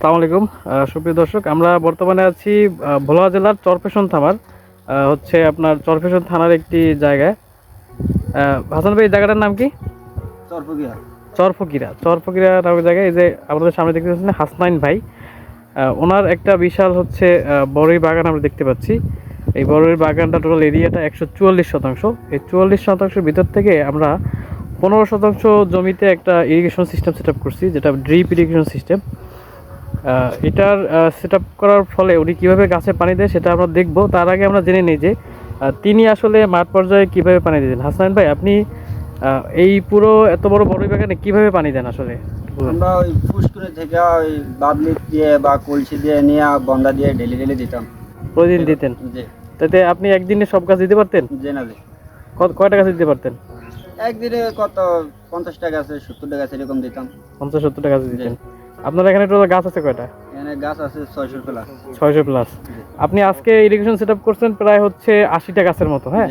সালাম আলাইকুম সুপ্রিয় দর্শক আমরা বর্তমানে আছি ভোলা জেলার চরপেশন থামার হচ্ছে আপনার চরপেশন থানার একটি জায়গায়। হাসান ভাই এই জায়গাটার নাম কি? চরপগিয়া চরফকিরা চরফকিরা নামক জায়গায় এই যে আমাদের সামনে দেখতে পাচ্ছেন হাসনাইন ভাই ওনার একটা বিশাল হচ্ছে বড়ই বাগান আমরা দেখতে পাচ্ছি। এই বড়ই বাগানটা টোটাল এরিয়াটা একশো চুয়াল্লিশ শতাংশ। এই চুয়াল্লিশ শতাংশের ভিতর থেকে আমরা পনেরো শতাংশ জমিতে একটা ইরিগেশন সিস্টেম সেট আপ করছি যেটা ড্রিপ ইরিগেশন সিস্টেম এটার সেট করার ফলে উনি কীভাবে গাছে পানি দেয় সেটা আমরা দেখব। তার আগে আমরা জেনে নিই যে তিনি আসলে মাঠ পর্যায়ে কীভাবে পানি দিতেন। হাসনাইন ভাই আপনি এই পুরো এত বড় বড় বাগানে কীভাবে পানি দেন আসলে? আমরা ওই পুষ্করে থেকে ওই বাবলি দিয়ে বা কলসি দিয়ে নিয়ে বন্ধা দিয়ে ডেলি ডেলি দিতাম। প্রতিদিন দিতেন? তাতে আপনি একদিনে সব গাছ দিতে পারতেন? যে না কত কয়টা গাছ দিতে পারতেন? একদিনে কত পঞ্চাশ টাকা আছে সত্তর টাকা এরকম দিতাম। পঞ্চাশ সত্তর টাকা গাছ দিতেন। আপনার এখানে টোটাল গাছ আছে কয়টা? এখানে গাছ আছে ছয়শো প্লাস ছয়শো প্লাস আপনি আজকে ইরিগেশন সেট আপ করছেন প্রায় হচ্ছে আশিটা গাছের মতো হ্যাঁ?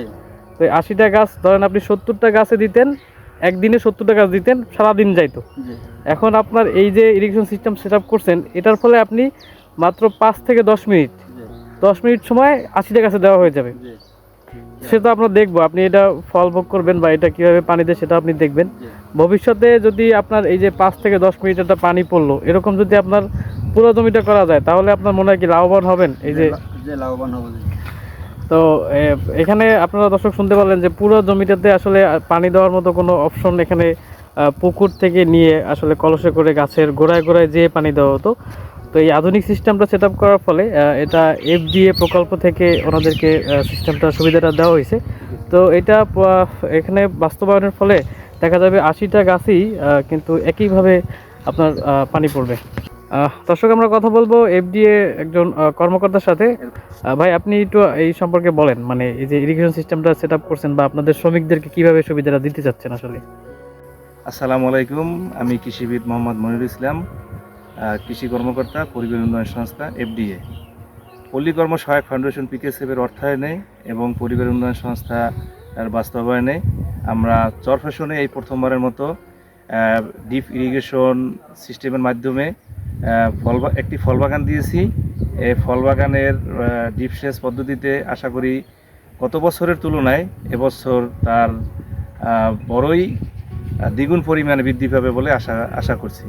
তো এই আশিটা গাছ ধরেন আপনি সত্তরটা গাছে দিতেন একদিনে সত্তরটা গাছ দিতেন সারাদিন যাইতো। জি। এখন আপনার এই যে ইরিগেশন সিস্টেম সেট আপ করছেন এটার ফলে আপনি মাত্র পাঁচ থেকে দশ মিনিট জি। দশ মিনিট সময় আশিটা গাছে দেওয়া হয়ে যাবে। সেটা আমরা দেখব। আপনি এটা ফল ভোগ করবেন বা এটা কীভাবে পানি দেয় সেটা আপনি দেখবেন। ভবিষ্যতে যদি আপনার এই যে পাঁচ থেকে দশ মিনিট একটা পানি পড়ল এরকম যদি আপনার পুরো জমিটা করা যায় তাহলে আপনার মনে হয় কি লাভবান হবেন? এই যে লাভবান হব জি। তো এখানে আপনারা দর্শক শুনতে পারলেন যে পুরো জমিটাতে আসলে পানি দেওয়ার মতো কোনো অপশন এখানে পুকুর থেকে নিয়ে আসলে কলসে করে গাছের গোড়ায় গোড়ায় যেয়ে পানি দেওয়া হতো। তো এই আধুনিক সিস্টেমটা সেট করার ফলে এটা এফডিএ প্রকল্প থেকে ওনাদেরকে সিস্টেমটা সুবিধাটা দেওয়া হয়েছে। তো এটা এখানে বাস্তবায়নের ফলে দেখা যাবে আশিটা গাছই কিন্তু একইভাবে আপনার পানি পড়বে। দর্শক, আমরা কথা বলব এফডিএ একজন কর্মকর্তার সাথে। ভাই, আপনি একটু এই সম্পর্কে বলেন মানে এই যে ইরিগেশন সিস্টেমটা সেট করছেন বা আপনাদের শ্রমিকদেরকে কীভাবে সুবিধাটা দিতে চাচ্ছেন আসলে? আসসালামু আলাইকুম, আমি কৃষিবিদ মোহাম্মদ মনিরুল ইসলাম। কৃষি কর্মকর্তা, পরিবেশ উন্নয়ন সংস্থা, এফডিএ। পল্লী কর্ম সহায়ক ফাউন্ডেশন পিকেসএফের অর্থায়নে এবং পরিবেশ উন্নয়ন সংস্থা বাস্তবায়নে আমরা চরফেশনে এই প্রথমবারের মতো ডিপ ইরিগেশন সিস্টেমের মাধ্যমে ফল একটি ফল বাগান দিয়েছি। এই ফল বাগানের ডিপ সেচ পদ্ধতিতে আশা করি গত বছরের তুলনায় এবছর তার বড়ই দ্বিগুণ পরিমাণে বৃদ্ধি পাবে বলে আশা আশা করছি।